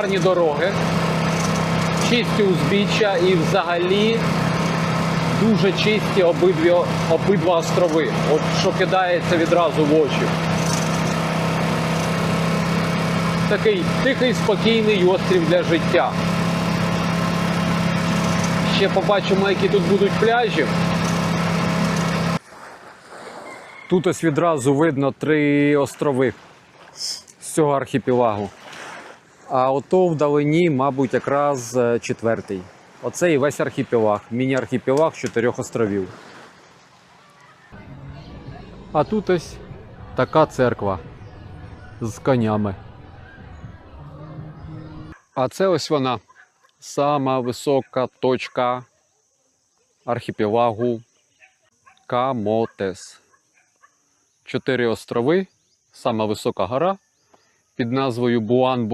гарні дороги, чисті узбіччя і взагалі дуже чисті обидві, обидва острови. От що кидається відразу в очі. Такий тихий, спокійний острів для життя. Ще побачимо, які тут будуть пляжі. Тут ось відразу видно три острови з цього архіпелагу. А ото вдалині, мабуть, якраз е, четвертий. Оце і весь архіпелаг, міні-архіпелаг чотирьох островів. А тут ось така церква з конями. А це ось вона, сама висока точка архіпелагу Камотес. Чотири острови, сама висока гора під назвою Буан